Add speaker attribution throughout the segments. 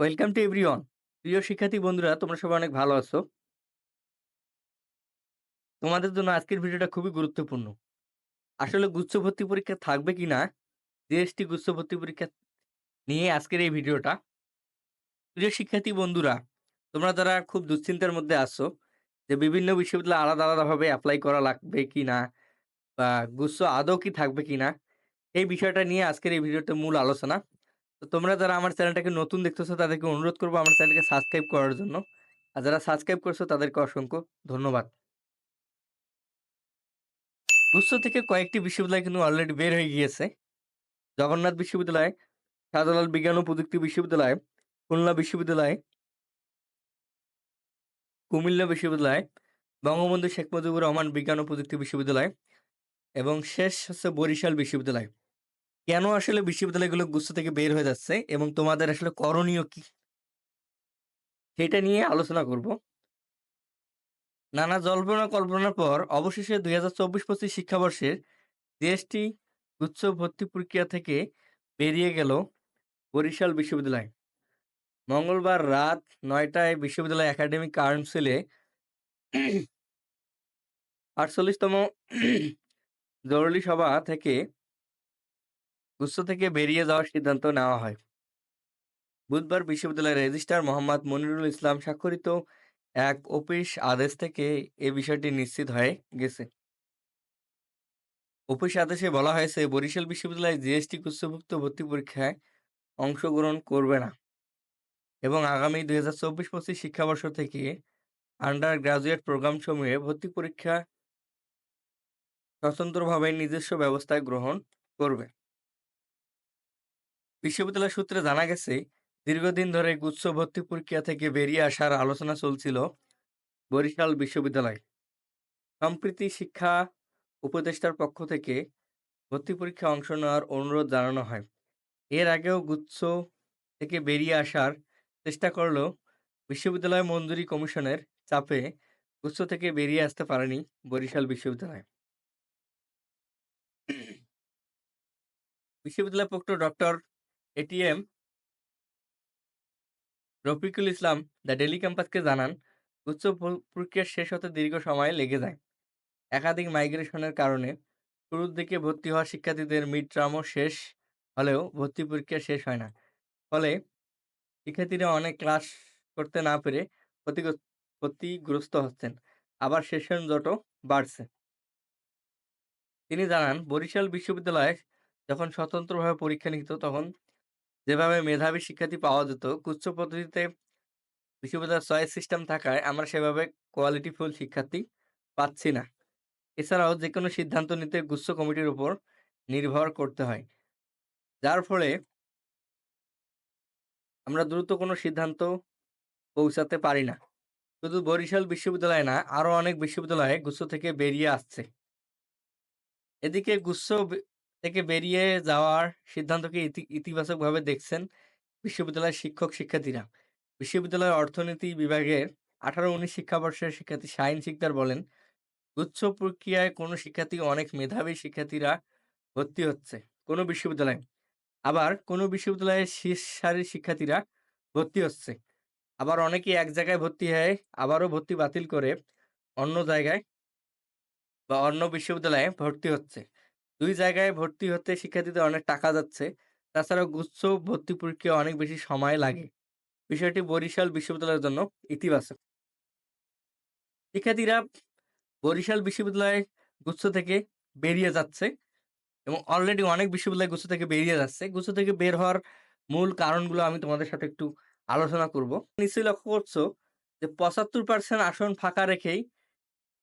Speaker 1: welcome to everyone প্রিয় শিক্ষার্থী বন্ধুরা তোমরা সবাই অনেক ভালো আছো তোমাদের জন্য আজকের ভিডিওটা খুবই গুরুত্বপূর্ণ আসলে গুচ্ছ ভর্তি পরীক্ষা থাকবে কি না জিএসটি গুচ্ছ ভর্তি পরীক্ষা নিয়ে আজকের এই ভিডিওটা প্রিয় শিক্ষার্থী বন্ধুরা তোমরা যারা খুব দুশ্চিন্তার মধ্যে আসছো যে বিভিন্ন বিশ্ববিদ্যালয়ে আলাদা আলাদাভাবে অ্যাপ্লাই করা লাগবে কি না বা গুচ্ছ আদৌ কি থাকবে কি না এই বিষয়টা নিয়ে আজকের এই ভিডিওতে মূল আলোচনা তো তোমরা যারা আমার চ্যানেলটাকে নতুন দেখতেছো তাদেরকে অনুরোধ করবো আমার চ্যানেলকে সাবস্ক্রাইব করার জন্য আর যারা সাবস্ক্রাইব করছো তাদেরকে অসংখ্য ধন্যবাদ গুচ্ছ থেকে কয়েকটি বিশ্ববিদ্যালয় কিন্তু অলরেডি বের হয়ে গিয়েছে জগন্নাথ বিশ্ববিদ্যালয় শাহজালাল বিজ্ঞান ও প্রযুক্তি বিশ্ববিদ্যালয় খুলনা বিশ্ববিদ্যালয় কুমিল্লা বিশ্ববিদ্যালয় বঙ্গবন্ধু শেখ মুজিবুর রহমান বিজ্ঞান ও প্রযুক্তি বিশ্ববিদ্যালয় এবং শেষ হচ্ছে বরিশাল বিশ্ববিদ্যালয় কেন আসলে বিশ্ববিদ্যালয়গুলো গুচ্ছ থেকে বের হয়ে যাচ্ছে এবং তোমাদের আসলে করণীয় কি সেটা নিয়ে আলোচনা করব নানা জল্পনা কল্পনার পর অবশেষে দুই হাজার চব্বিশ পঁচিশ শিক্ষাবর্ষের দেশটি গুচ্ছ ভর্তি প্রক্রিয়া থেকে বেরিয়ে গেল বরিশাল বিশ্ববিদ্যালয় মঙ্গলবার রাত নয়টায় বিশ্ববিদ্যালয় একাডেমিক কাউন্সিলে আটচল্লিশতম জরুরি সভা থেকে গুস্ত থেকে বেরিয়ে যাওয়ার সিদ্ধান্ত নেওয়া হয় বুধবার বিশ্ববিদ্যালয়ের রেজিস্ট্রার মোহাম্মদ মনিরুল ইসলাম স্বাক্ষরিত এক অফিস আদেশ থেকে এ বিষয়টি নিশ্চিত হয়ে গেছে অফিস আদেশে বলা হয়েছে বরিশাল বিশ্ববিদ্যালয় জিএসটি উচ্চভুক্ত ভর্তি পরীক্ষায় অংশগ্রহণ করবে না এবং আগামী দুই হাজার চব্বিশ পঁচিশ শিক্ষাবর্ষ থেকে আন্ডার গ্রাজুয়েট প্রোগ্রাম সমূহে ভর্তি পরীক্ষা স্বতন্ত্রভাবে নিজস্ব ব্যবস্থায় গ্রহণ করবে বিশ্ববিদ্যালয় সূত্রে জানা গেছে দীর্ঘদিন ধরে গুচ্ছ ভর্তি প্রক্রিয়া থেকে বেরিয়ে আসার আলোচনা চলছিল বরিশাল বিশ্ববিদ্যালয় সম্প্রীতি শিক্ষা উপদেষ্টার পক্ষ থেকে ভর্তি পরীক্ষা অংশ নেওয়ার অনুরোধ জানানো হয় এর আগেও গুচ্ছ থেকে বেরিয়ে আসার চেষ্টা করলেও বিশ্ববিদ্যালয় মঞ্জুরি কমিশনের চাপে গুচ্ছ থেকে বেরিয়ে আসতে পারেনি বরিশাল বিশ্ববিদ্যালয় বিশ্ববিদ্যালয় পক্ষ doctor ATM Rafiqul Islam the daily ক্যাম্পাসকে জানান উচ্চ প্রক্রিয়া শেষ হতে দীর্ঘ সময় লেগে যায় একাধিক মাইগ্রেশনের কারণে শুরুর দিকে ভর্তি হওয়া শিক্ষার্থীদের মিড টার্মও শেষ হলেও ভর্তি পরীক্ষা শেষ হয় না ফলে শিক্ষার্থীরা অনেক ক্লাস করতে না পেরে ক্ষতিগ্রস্ত হচ্ছেন আবার সেশন জটও বাড়ছে তিনি জানান বরিশাল বিশ্ববিদ্যালয়ে যখন স্বতন্ত্রভাবে পরীক্ষা নিত তখন যেভাবে মেধাবী শিক্ষার্থী পাওয়া যেত গুচ্ছ পদ্ধতিতে বিশ্ববিদ্যালয়ের চয়েস সিস্টেম থাকায় আমরা সেভাবে কোয়ালিটিফুল শিক্ষার্থী পাচ্ছি না এছাড়াও যে কোনো সিদ্ধান্ত নিতে গুচ্ছ কমিটির উপর নির্ভর করতে হয় যার ফলে আমরা দ্রুত কোনো সিদ্ধান্ত পৌঁছাতে পারি না শুধু বরিশাল বিশ্ববিদ্যালয় না আরও অনেক বিশ্ববিদ্যালয়ে গুচ্ছ থেকে বেরিয়ে আসছে এদিকে গুচ্ছ থেকে বেরিয়ে যাওয়ার সিদ্ধান্তকে ইতিবাচকভাবে দেখছেন বিশ্ববিদ্যালয়ের শিক্ষক শিক্ষার্থীরা বিশ্ববিদ্যালয়ের অর্থনীতি বিভাগের আঠারো উনিশ শিক্ষাবর্ষের শিক্ষার্থী শাহিন শিকদার বলেন গুচ্ছ প্রক্রিয়ায় কোনো শিক্ষার্থী অনেক মেধাবী শিক্ষার্থীরা ভর্তি হচ্ছে কোনো বিশ্ববিদ্যালয়ে আবার কোনো বিশ্ববিদ্যালয়ে শীর্ষ সারির শিক্ষার্থীরা ভর্তি হচ্ছে আবার অনেকে এক জায়গায় ভর্তি হয়ে আবারও ভর্তি বাতিল করে অন্য জায়গায় বা অন্য বিশ্ববিদ্যালয়ে ভর্তি হচ্ছে দুই জায়গায় ভর্তি হতে শিক্ষার্থীদের অনেক টাকা যাচ্ছে তাছাড়া গুচ্ছ ভর্তি প্রক্রিয়া অনেক বেশি সময় লাগে বিষয়টি বরিশাল বিশ্ববিদ্যালয়ের জন্য ইতিবাচক শিক্ষার্থীরা বরিশাল বিশ্ববিদ্যালয়ে গুচ্ছ থেকে বেরিয়ে যাচ্ছে এবং অলরেডি অনেক বিশ্ববিদ্যালয় গুচ্ছ থেকে বেরিয়ে যাচ্ছে গুচ্ছ থেকে বের হওয়ার মূল কারণগুলো আমি তোমাদের সাথে একটু আলোচনা করব নিশ্চয়ই লক্ষ্য করছো যে পঁচাত্তর পার্সেন্ট আসন ফাঁকা রেখেই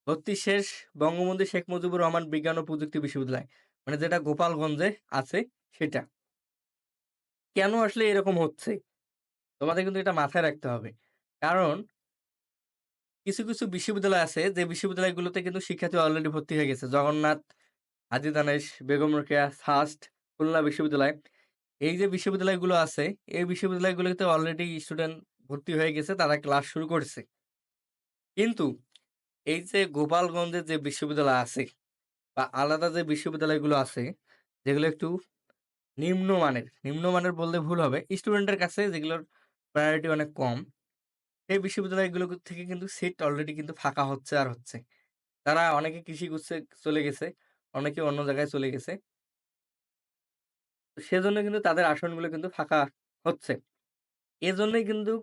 Speaker 1: ভর্তি শেষ বঙ্গবন্ধু শেখ মুজিবুর রহমান বিজ্ঞান ও প্রযুক্তি বিশ্ববিদ্যালয় মানে যেটা গোপালগঞ্জে আছে সেটা কেন আসলে এরকম হচ্ছে তোমাদের কিন্তু এটা মাথায় রাখতে হবে কারণ কিছু কিছু বিশ্ববিদ্যালয় আছে যে বিশ্ববিদ্যালয়গুলোতে কিন্তু শিক্ষার্থী অলরেডি ভর্তি হয়ে গেছে জগন্নাথ হাজি দানেশ বেগম রোকেয়া ফার্স্ট খুলনা বিশ্ববিদ্যালয় এই যে বিশ্ববিদ্যালয়গুলো আছে এই বিশ্ববিদ্যালয়গুলোতে অলরেডি স্টুডেন্ট ভর্তি হয়ে গেছে তারা ক্লাস শুরু করছে কিন্তু এই যে গোপালগঞ্জের যে বিশ্ববিদ্যালয় আছে বা আলাদা যে বিশ্ববিদ্যালয়গুলো আছে যেগুলো একটু নিম্নমানের নিম্নমানের বলতে ভুল হবে স্টুডেন্টের কাছে যেগুলোর প্রায়োরিটি অনেক কম এই বিশ্ববিদ্যালয়গুলো থেকে কিন্তু সিট অলরেডি কিন্তু ফাঁকা হচ্ছে আর হচ্ছে তারা অনেকে কৃষি করছে চলে গেছে অনেকে অন্য জায়গায় চলে গেছে সেজন্য কিন্তু তাদের আসনগুলো কিন্তু ফাঁকা হচ্ছে এজন্যই কিন্তু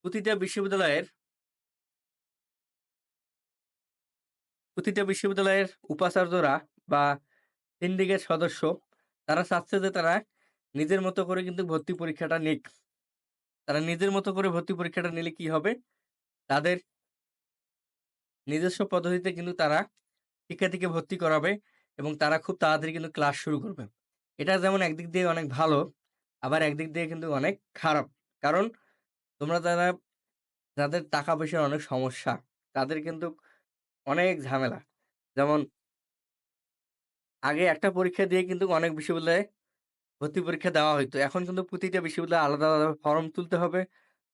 Speaker 1: প্রতিটা বিশ্ববিদ্যালয়ের প্রতিটা বিশ্ববিদ্যালয়ের উপাচার্যরা বা সিন্ডিকের সদস্য তারা চাচ্ছে যে তারা নিজের মতো করে কিন্তু ভর্তি পরীক্ষাটা নিক তারা নিজের মতো করে ভর্তি পরীক্ষাটা নিলে কি হবে তাদের নিজস্ব পদ্ধতিতে কিন্তু তারা শিক্ষার্থীকে ভর্তি করাবে এবং তারা খুব তাড়াতাড়ি কিন্তু ক্লাস শুরু করবে এটা যেমন একদিক দিয়ে অনেক ভালো আবার একদিক দিয়ে কিন্তু অনেক খারাপ কারণ তোমরা যারা যাদের টাকা পয়সার অনেক সমস্যা তাদের কিন্তু অনেক ঝামেলা যেমন আগে একটা পরীক্ষা দিয়ে কিন্তু অনেক বিশ্ববিদ্যালয়ে ভর্তি পরীক্ষা দেওয়া হইতো এখন কিন্তু প্রতিটা বিশ্ববিদ্যালয়ে আলাদা আলাদা ফর্ম তুলতে হবে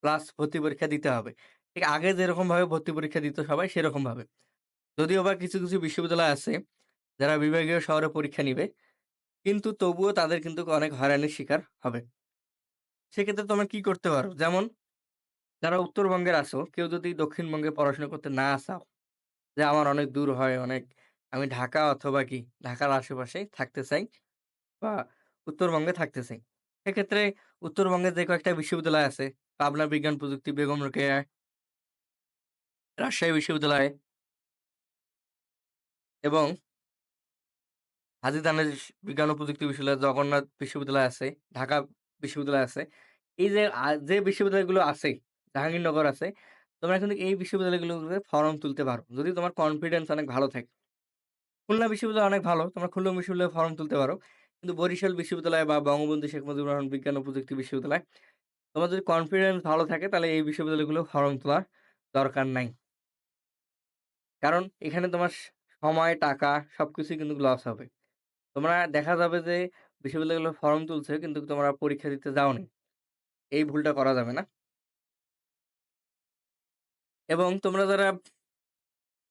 Speaker 1: প্লাস ভর্তি পরীক্ষা দিতে হবে ঠিক আগে যেরকমভাবে ভর্তি পরীক্ষা দিত সবাই সেরকমভাবে যদিও বা কিছু কিছু বিশ্ববিদ্যালয় আছে যারা বিভাগীয় শহরে পরীক্ষা নিবে কিন্তু তবুও তাদের কিন্তু অনেক হয়রানির শিকার হবে সেক্ষেত্রে তোমরা কি করতে পারো যেমন যারা উত্তরবঙ্গের আসো কেউ যদি দক্ষিণবঙ্গে পড়াশোনা করতে না আসাও যে আমার অনেক দূর হয় অনেক আমি ঢাকা অথবা কি ঢাকার আশেপাশে থাকতে চাই বা উত্তরবঙ্গে থাকতে চাই সেক্ষেত্রে উত্তরবঙ্গে যে কয়েকটা বিশ্ববিদ্যালয় আছে পাবনা বিজ্ঞান প্রযুক্তি বেগম রোকেয়া রাজশাহী বিশ্ববিদ্যালয় এবং হাজি দানেশ বিজ্ঞান ও প্রযুক্তি বিশ্ববিদ্যালয় জগন্নাথ বিশ্ববিদ্যালয় আছে ঢাকা বিশ্ববিদ্যালয় আছে এই যে যে বিশ্ববিদ্যালয়গুলো আছে জাহাঙ্গীরনগর আছে তোমরা কিন্তু এই বিশ্ববিদ্যালয়গুলোতে ফর্ম তুলতে পারো যদি তোমার কনফিডেন্স অনেক ভালো থাকে খুলনা বিশ্ববিদ্যালয় অনেক ভালো তোমরা খুলনা বিশ্ববিদ্যালয়ে ফর্ম তুলতে পারো কিন্তু বরিশাল বিশ্ববিদ্যালয় বা বঙ্গবন্ধু শেখ মুজিবুর রহমান বিজ্ঞান ও প্রযুক্তি বিশ্ববিদ্যালয় তোমার যদি কনফিডেন্স ভালো থাকে তাহলে এই বিশ্ববিদ্যালয়গুলো ফর্ম তোলার দরকার নাই কারণ এখানে তোমার সময় টাকা সব কিছুই কিন্তু লস হবে তোমরা দেখা যাবে যে বিশ্ববিদ্যালয়গুলো ফর্ম তুলছে কিন্তু তোমরা পরীক্ষা দিতে যাওনি এই ভুলটা করা যাবে না এবং তোমরা যারা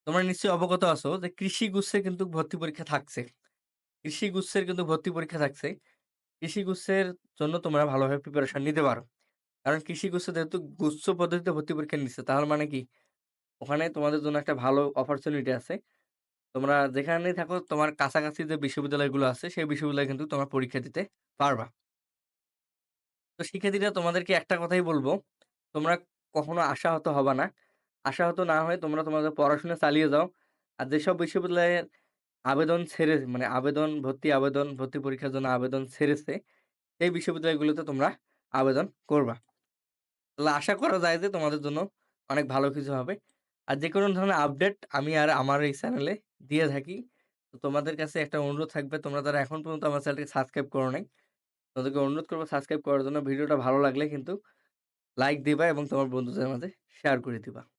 Speaker 1: তোমরা নিশ্চয়ই অবগত আছো যে কৃষি গুচ্ছে কিন্তু ভর্তি পরীক্ষা থাকছে কৃষি গুচ্ছের কিন্তু ভর্তি পরীক্ষা থাকছে কৃষি গুচ্ছের জন্য তোমরা ভালোভাবে প্রিপারেশন নিতে পারো কারণ কৃষি গুচ্ছে যেহেতু গুচ্ছ পদ্ধতিতে ভর্তি পরীক্ষা নিচ্ছে তার মানে কি ওখানে তোমাদের জন্য একটা ভালো অপরচুনিটি আছে তোমরা যেখানেই থাকো তোমার কাছাকাছি যে বিশ্ববিদ্যালয়গুলো আছে সেই বিশ্ববিদ্যালয় কিন্তু তোমরা পরীক্ষা দিতে পারবা তো শিক্ষার্থীরা তোমাদেরকে একটা কথাই বলবো তোমরা কখনো আশাহত হবা না আশাহত না হয়ে তোমরা তোমাদের পড়াশোনা চালিয়ে যাও আর যেসব বিশ্ববিদ্যালয়ের আবেদন ছেড়ে মানে আবেদন ভর্তি আবেদন ভর্তি পরীক্ষার জন্য আবেদন ছেড়েছে সেই বিশ্ববিদ্যালয়গুলোতে তোমরা আবেদন করবা তাহলে আশা করা যায় যে তোমাদের জন্য অনেক ভালো কিছু হবে আর যে কোনো ধরনের আপডেট আমি আর আমার এই চ্যানেলে দিয়ে থাকি তোমাদের কাছে একটা অনুরোধ থাকবে তোমরা তারা এখন পর্যন্ত আমার চ্যানেলকে সাবস্ক্রাইব করো নাই তোমাদেরকে অনুরোধ করবো সাবস্ক্রাইব করার জন্য ভিডিওটা ভালো লাগলে কিন্তু লাইক দিবা এবং তোমার বন্ধুদের মাঝে শেয়ার করে দিবা